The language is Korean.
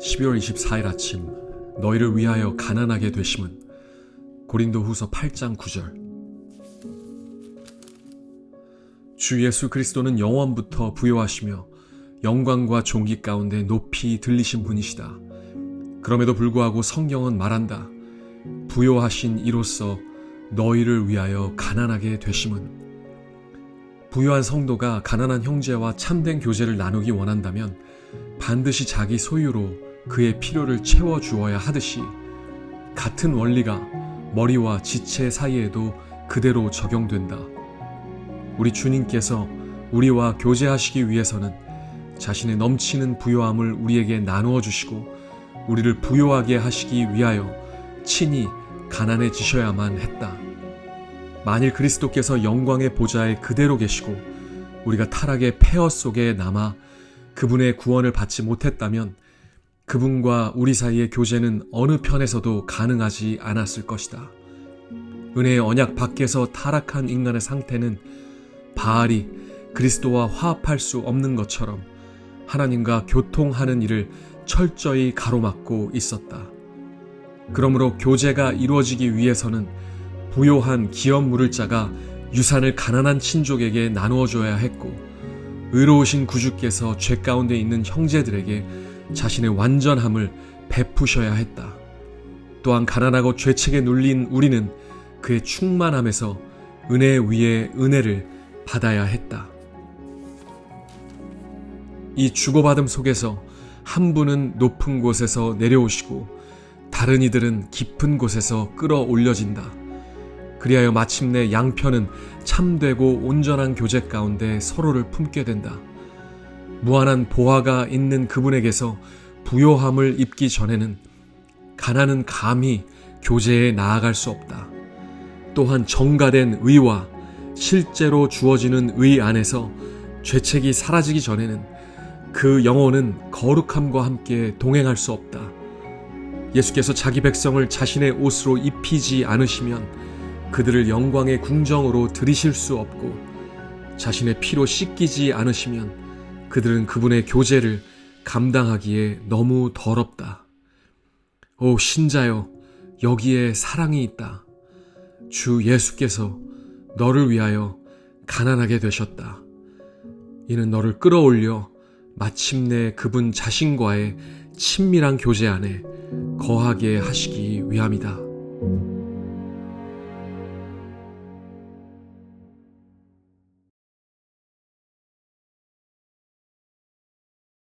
12월 24일 아침 너희를 위하여 가난하게 되심은 고린도 후서 8장 9절 주 예수 그리스도는 영원부터 부여하시며 영광과 종기 가운데 높이 들리신 분이시다. 그럼에도 불구하고 성경은 말한다. 부여하신 이로써 너희를 위하여 가난하게 되심은 부유한 성도가 가난한 형제와 참된 교제를 나누기 원한다면 반드시 자기 소유로 그의 필요를 채워 주어야 하듯이 같은 원리가 머리와 지체 사이에도 그대로 적용된다. 우리 주님께서 우리와 교제하시기 위해서는 자신의 넘치는 부요함을 우리에게 나누어 주시고 우리를 부요하게 하시기 위하여 친히 가난해지셔야만 했다. 만일 그리스도께서 영광의 보좌에 그대로 계시고 우리가 타락의 폐허 속에 남아 그분의 구원을 받지 못했다면 그분과 우리 사이의 교제는 어느 편에서도 가능하지 않았을 것이다. 은혜의 언약 밖에서 타락한 인간의 상태는 바알이 그리스도와 화합할 수 없는 것처럼 하나님과 교통하는 일을 철저히 가로막고 있었다. 그러므로 교제가 이루어지기 위해서는 부요한 기업 물을 자가 유산을 가난한 친족에게 나누어 줘야 했고 의로우신 구주께서 죄 가운데 있는 형제들에게 자신의 완전함을 베푸셔야 했다. 또한 가난하고 죄책에 눌린 우리는 그의 충만함에서 은혜 위에 은혜를 받아야 했다. 이 주고받음 속에서 한 분은 높은 곳에서 내려오시고 다른 이들은 깊은 곳에서 끌어올려진다. 그리하여 마침내 양편은 참되고 온전한 교제 가운데 서로를 품게 된다. 무한한 보화가 있는 그분에게서 부요함을 입기 전에는 가난은 감히 교제에 나아갈 수 없다. 또한 정가된 의와 실제로 주어지는 의 안에서 죄책이 사라지기 전에는 그 영혼은 거룩함과 함께 동행할 수 없다. 예수께서 자기 백성을 자신의 옷으로 입히지 않으시면 그들을 영광의 궁정으로 들이실 수 없고 자신의 피로 씻기지 않으시면 그들은 그분의 교제를 감당하기에 너무 더럽다. 오 신자여 여기에 사랑이 있다. 주 예수께서 너를 위하여 가난하게 되셨다. 이는 너를 끌어올려 마침내 그분 자신과의 친밀한 교제 안에 거하게 하시기 위함이다.